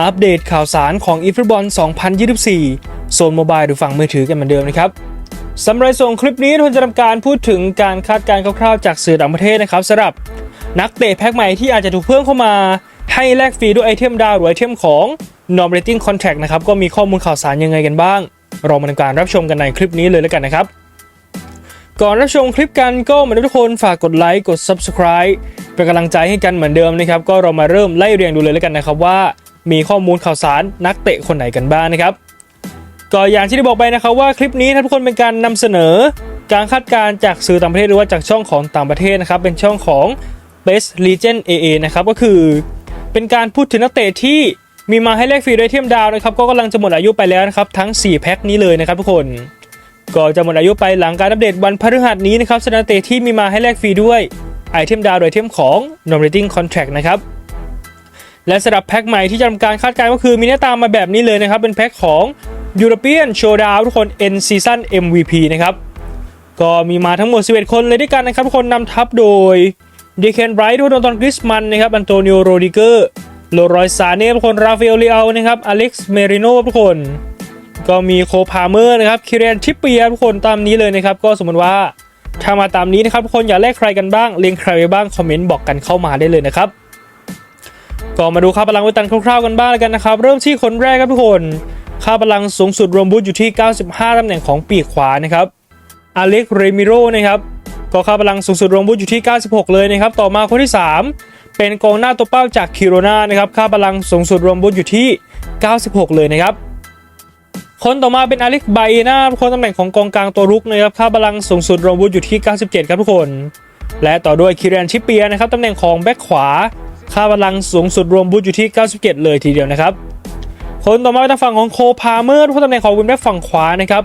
อัปเดตข่าวสารของ e f o o t b a l l 2024 โซนโมบายหรือฝั่งมือถือกันเหมือนเดิมนะครับสำหรับส่งคลิปนี้ทุนจะทำการพูดถึงการคาดการณ์คร่าวๆจากสื่อต่างประเทศนะครับสำหรับนักเตะแพ็คใหม่ที่อาจจะถูกเพิ่มเข้ามาให้แลกฟรีด้วยไอเทมดาวหรือไอเทมของ Non a t i n g Contract นะครับก็มีข้อมูลข่าวสารยังไงกันบ้าง เรามาทำการรับชมกันในคลิปนี้เลยแล้วกันนะครับ ก่อนรับชมคลิปกันก็เหมือนทุกคนฝากกดไลค์กด Subscribe เป็นกำลังใจให้กันเหมือนเดิมนะครับก็เรามาเริ่มไล่เรียงดูเลยแล้วกันนะครับว่า มีข้อมูลข่าวสารนักเตะคนไหนกันบ้างนะครับก็อย่างที่ได้บอกไปนะครับว่าคลิปนี้ถ้าทุกคนเป็นการนำเสนอ การคาดการณ์จากสื่อต่างประเทศหรือว่าจากช่องของต่างประเทศนะครับ เป็นช่องของ Best Legend AA นะครับก็คือ เป็นการพูดถึงนักเตะที่มีมาให้แลกฟรีด้วยเทียมดาวนะครับก็กำลังจะหมดอายุไปแล้วนะครับทั้ง 4 แพ็คนี้เลยนะครับทุกคน ก็จะหมดอายุไปหลังการอัปเดตวันพฤหัสนี้นะครับสนักเตะที่มีมาให้แลกฟรีด้วยไอเทมดาวโดยเทมของ Non Rating Contract นะครับ และสำหรับแพ็คใหม่ที่จะทำการคาดการณ์ก็คือมีหน้าตามาแบบนี้เลยนะครับ เป็นแพ็คของ European Showdown ทุกคน N Season MVP นะครับ ก็มีมาทั้งหมด 11 คนเลยด้วยกันนะครับ ทุกคนนำทัพโดยเดเคนไบรท์โดนตอนกริสมันนะครับอันโตนิโอโรดิเกอร์โลรอยซาเน่ทุกคนราฟาเอลเลอานะครับอเล็กซ์เมริโนทุกคน ก็มีโคพาเมอร์นะครับคิเรนชิปเปียทุกคนตามนี้เลยนะครับ ก็สมมติว่าถ้ามาตามนี้นะครับทุกคนอยากแลกใครกันบ้างเลียงใครไปบ้างคอมเมนต์บอกกันเข้ามาได้เลยนะครับ ก็มาดูค่าพลังวิตันคร่าวๆกันบ้างแล้วกันนะครับ เริ่มที่คนแรกครับทุกคน ค่าพลังสูงสุดรวมบูทอยู่ที่ 95ตำแหน่งของปีกขวานะครับอเล็กเรมิโรนะครับก็ค่าพลังสูงสุดรวมบูทอยู่ที่ 96 เลยนะครับ ต่อมาคนที่ 3 เป็นกองหน้าตัวเป้าจากคิโรนานะครับ ค่าพลังสูงสุดรวมบูทอยู่ที่ 96 เลยนะครับ คนต่อมาเป็นอเล็กไบนาคนตำแหน่งของกองกลางตัวรุกนะครับ ค่าพลังสูงสุดรวมบูทอยู่ที่ 97 ครับทุกคน และต่อด้วยคิเรนชิปเปียนะครับตำแหน่งของแบ็คขวา ค่าพลังสูงสุดรวมบูทอยู่ที่ 97 เลยทีเดียวนะครับ คนต่อมาเป็นทางฝั่งของโคพาเมอร์ผู้ตำแหน่งของวินแบ็คฝั่งขวานะครับ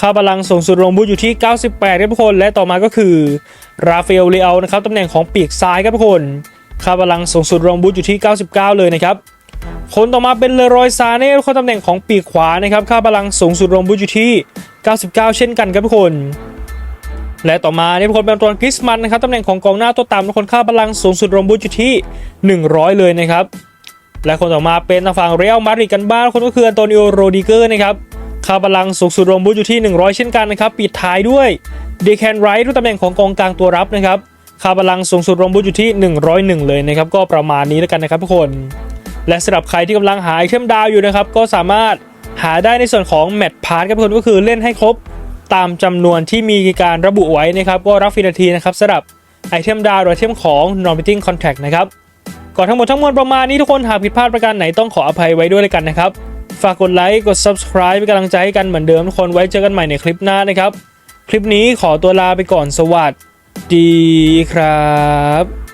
ค่าพลังสูงสุดรวมบูทอยู่ที่ 98ครับทุกคน และต่อมาก็คือราฟาเอลเลอานะครับตำแหน่งของปีกซ้ายครับทุกคนค่าพลังสูงสุดรวมบูทอยู่ที่ 99 เลยนะครับคนต่อมาเป็นเลรอยซาเน่คนตำแหน่งของปีกขวานะครับ ค่าพลังสูงสุดรวมบูทอยู่ที่ 99 เช่นกันครับทุกคน และต่อมาเนี่ยคนเป็นตัวคริสมันนะครับตำแหน่งของกองหน้าตัวต่ำทุกคนค่าพลังสูงสุดรวมบูทอยู่ที่ 100 เลยนะครับ และคนต่อมาเป็นทางฝั่งเรอัลมาดริดกันบ้างคนก็คืออันโตนิโอโรดิเกอร์นะครับค่าพลังสูงสุดรวมบูทอยู่ที่ 100 เช่นกันนะครับปิดท้ายด้วยเดแคนไรท์ทุกตำแหน่งของกองกลางตัวรับนะครับค่าพลังสูงสุดรวมบูทอยู่ที่ 101 เลยนะครับก็ประมาณนี้แล้วกันนะครับทุกคน และสำหรับใครที่กำลังหาไอเทมดาวอยู่นะครับก็สามารถหาได้ในส่วนของแมตช์พาร์ทครับทุกคนก็คือเล่นให้ครบ ตามจำนวนที่มีการระบุไว้นะครับก็รับฟรีนาทีนะครับสำหรับไอเทมดาวหรือไอเทมของ non betting contract นะครับก่อนทั้งหมดทั้งมวลประมาณนี้ทุกคนหากผิดพลาดประการไหนต้องขออภัยไว้ด้วยเลยกันนะครับ ฝากกดไลค์กด subscribe เป็นกำลังใจให้กันเหมือนเดิมทุกคนไว้เจอกันใหม่ในคลิปหน้านะครับ คลิปนี้ขอตัวลาไปก่อนสวัสดีครับ